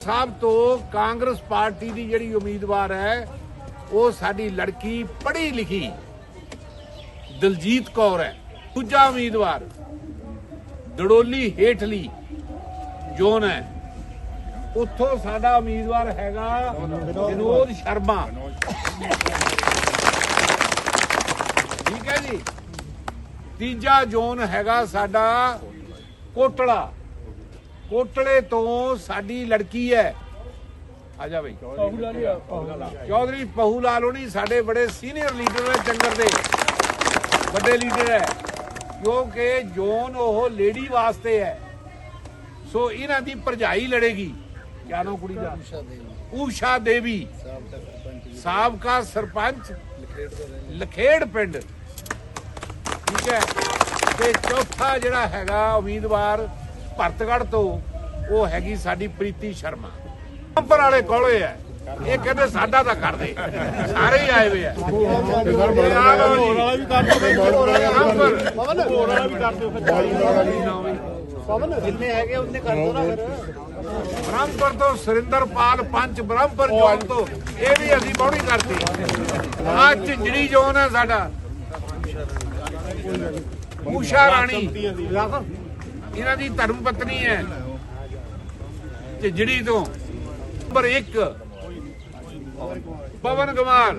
ਸਾਹਿਬ ਤੋਂ ਕਾਂਗਰਸ ਪਾਰਟੀ ਦੀ ਜਿਹੜੀ ਉਮੀਦਵਾਰ ਹੈ, ਉਹ ਸਾਡੀ ਲੜਕੀ ਪੜ੍ਹੀ ਲਿਖੀ ਦਲਜੀਤ ਕੌਰ ਹੈ। ਦੂਜਾ ਉਮੀਦਵਾਰ ਦੜੋਲੀ ਹੇਠਲੀ ਜੋਨ ਹੈ। ਉੱਥੋਂ ਸਾਡਾ ਉਮੀਦਵਾਰ ਹੈਗਾ ਵਿਨੋਦ ਸ਼ਰਮਾ। ਠੀਕ ਹੈ ਜੀ। ਤੀਜਾ ਜ਼ੋਨ ਹੈਗਾ ਸਾਡਾ ਕੋਟਲਾ। ਕੋਟਲੇ ਤੋਂ ਸਾਡੀ ਲੜਕੀ ਹੈ। ਆ ਜਾ ਬਈ। ਚੌਧਰੀ ਪਹੂ ਲਾਲ ਹੋਣੀ ਸਾਡੇ ਬੜੇ ਸੀਨੀਅਰ ਲੀਡਰ ਨੇ ਚੰਗਰ ਦੇ। ਵੱਡੇ ਲੀਡਰ ਹੈ। ਕਿਉਂਕਿ ਜ਼ੋਨ ਉਹ ਲੇਡੀ ਵਾਸਤੇ ਹੈ। ਸੋ ਇਹਨਾਂ ਦੀ ਭਰਜਾਈ ਲੜੇਗੀ। ਕਿਆ ਨਾਮ ਕੁੜੀ ਦਾ? ਊਸ਼ਾ ਦੇਵੀ। ਸਾਬਕਾ ਸਰਪੰਚ ਲਖੇੜ ਪਿੰਡ। ਠੀਕ ਹੈ। ਤੇ ਚੌਥਾ ਜਿਹੜਾ ਹੈਗਾ ਉਮੀਦਵਾਰ ਭਰਤਗੜ੍ਹ ਤੋਂ ਉਹ ਹੈਗੀ ਸਾਡੀ ਪ੍ਰੀਤੀ ਸ਼ਰਮਾ। ਨੰਬਰ ਵਾਲੇ ਕੋਲੇ ਆ ਇਹ ਕਹਿੰਦੇ ਸਾਡਾ ਤਾਂ ਕਰਦੇ ਸਾਰੇ ਹੀ ਆਏ ਹੋਏ ਆ। ਜਿੰਨੇ ਹੈਗੇ ਉਹਨੇ ਕਰ ਦੋ ਨਾ ਫਿਰ ਬ੍ਰਹਮਪੁਰ ਤੋਂ ਸੁਰਿੰਦਰਪਾਲ ਪੰਚ ਬ੍ਰਹਮਪੁਰ ਜੋਨ ਤੋਂ, ਇਹ ਵੀ ਅਸੀਂ ਬੌੜੀ ਕਰਤੀ। ਆ ਝਿੰਜੜੀ ਜੋਨ ਹੈ ਸਾਡਾ। ਊਸ਼ਾ ਰਾਣੀ। ਇਹਨਾਂ ਦੀ ਧਰਮ ਪਤਨੀ ਹੈ। ਝਿੰਜੜੀ ਤੋਂ ਨੰਬਰ 1 ਪਵਨ ਕੁਮਾਰ।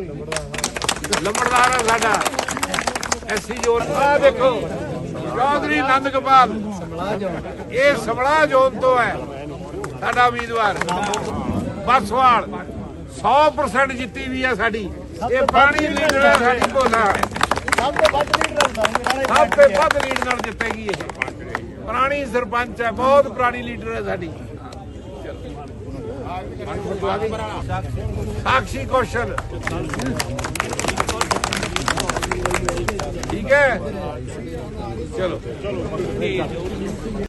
ਲੰਬੜਦਾਰ ਹੈ ਸਾਡਾ। ਐਸੀ ਜੋਨ ਆ ਦੇਖੋ। ਚੌਧਰੀ ਨੰਦ ਗੋਪਾਲ। ਇਹ ਸਮਲਾ ਜੋਨ ਤੋਂ ਹੈ। ਸਾਡਾ ਉਮੀਦਵਾਰ। ਬਸਵਾਲ। 100% ਜਿੱਤੀ ਵੀ ਹੈ ਸਾਡੀ। ਇਹ ਪੁਰਾਣੀ ਲੀਡਰ ਹੈ ਸਾਡੀ ਭੋਲਾ ਸਭ ਤੋਂ ਵੱਧ ਲੀਡਰ ਸਭ ਤੋਂ ਵੱਧ ਲੀਡ ਨਾਲ ਜਿੱਤੇਗੀ ਇਹ। ਪੁਰਾਣੀ ਸਰਪੰਚ ਹੈ ਬਹੁਤ ਪੁਰਾਣੀ ਲੀਡਰ ਹੈ ਸਾਡੀ। ਸਾਖੀ ਕੌਸ਼ਲ। ਠੀਕ ਹੈ? ਚਲੋ।